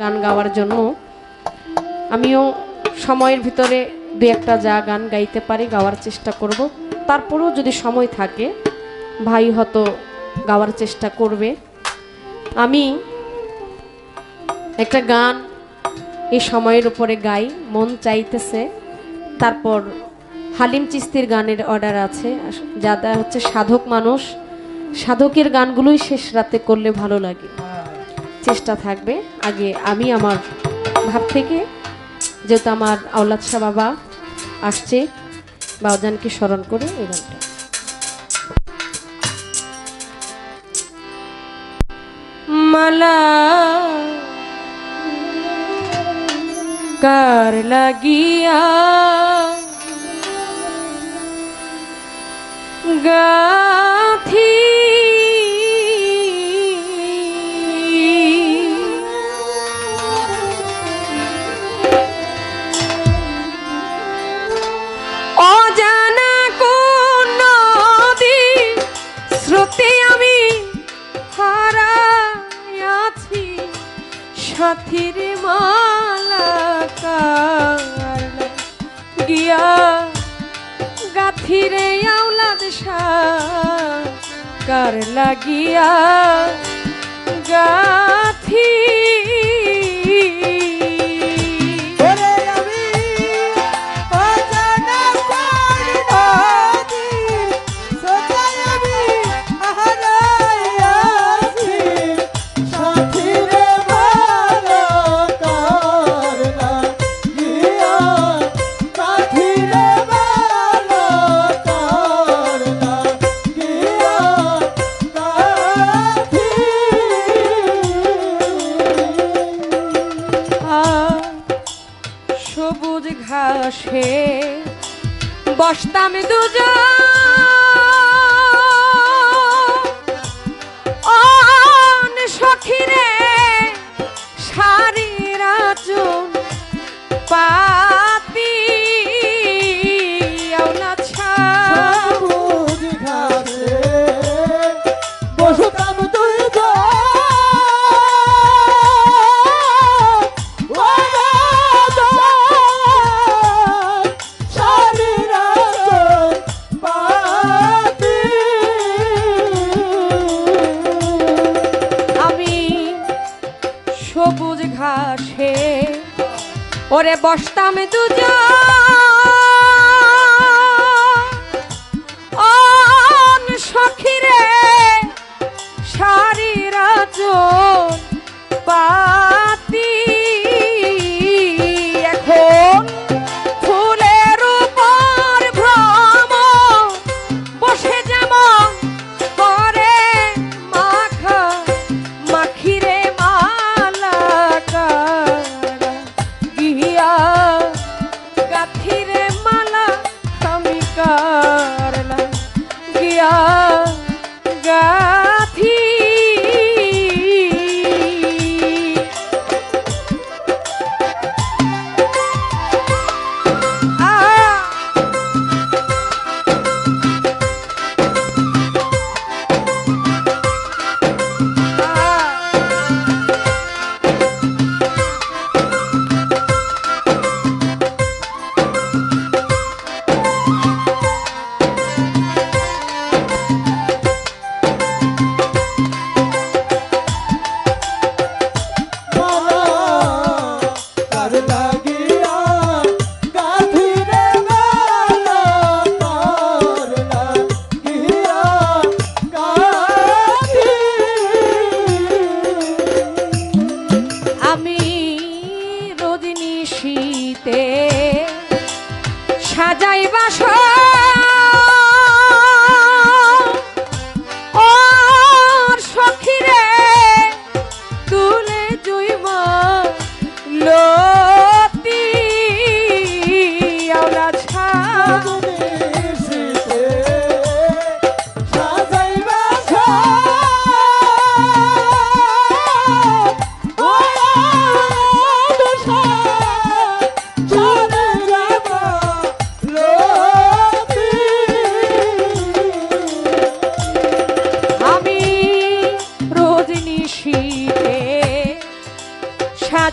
গান গাওয়ার জন্য। আমিও সময়ের ভিতরে দু একটা যা গান গাইতে পারি, গাওয়ার চেষ্টা করব। তারপরেও যদি সময় থাকে, ভাই হয়তো গাওয়ার চেষ্টা করবে। আমি একটা গান এই সময়ের উপরে গাই, মন চাইতেছে। তারপর হালিম চিস্তির গানের অর্ডার আছে যারা হচ্ছে সাধক মানুষ। সাধকের গানগুলোই শেষ রাতে করলে ভালো লাগে। চেষ্টা থাকবে। আগে আমি আমার ভাব থেকে, যেহেতু আমার আওলাদ শাহ বাবা আসছে বাউজানকে স্মরণ করে এই গানটা। মালা কার লাগিয়া সাথীর মালা গিয়া গাথিরে আওলাদ কার লাগিয়া গাথি ঘাসে বসতাম দুজন ঘাসে ওরে বসতাম দুজন। সখিরে সারি রাজ পাতি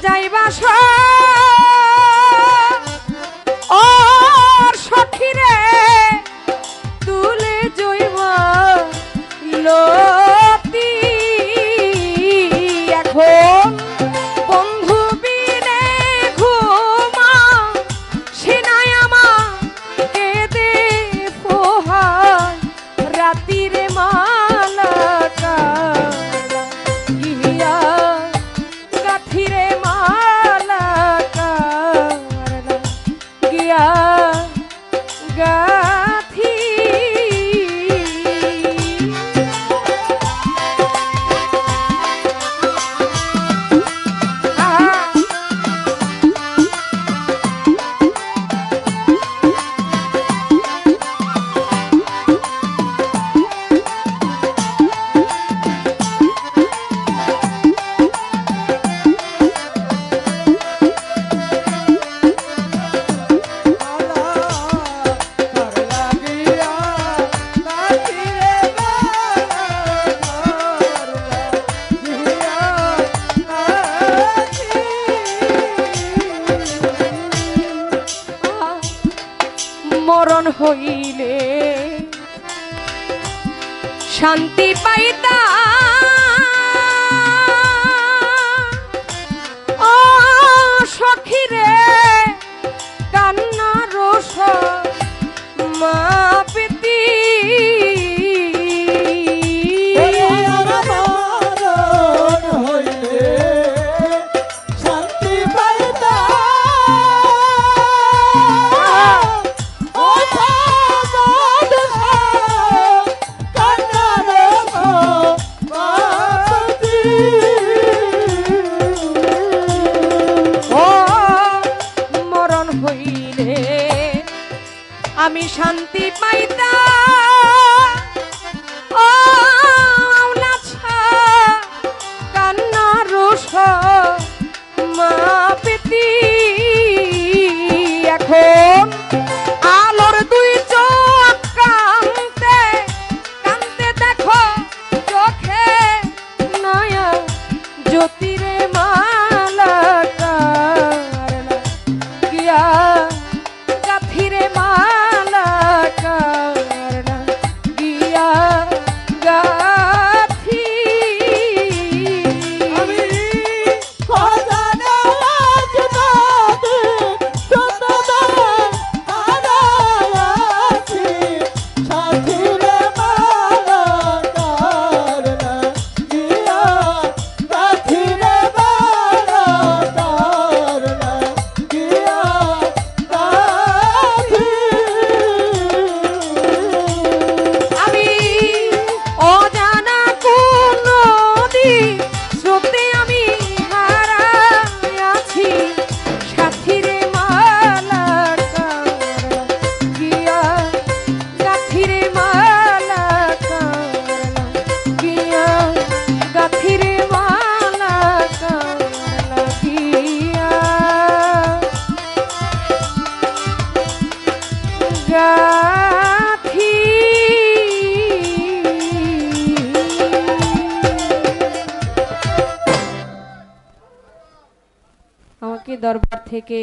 আমি রজনী হইলে শান্তি পাইতা আমাকে দরবার থেকে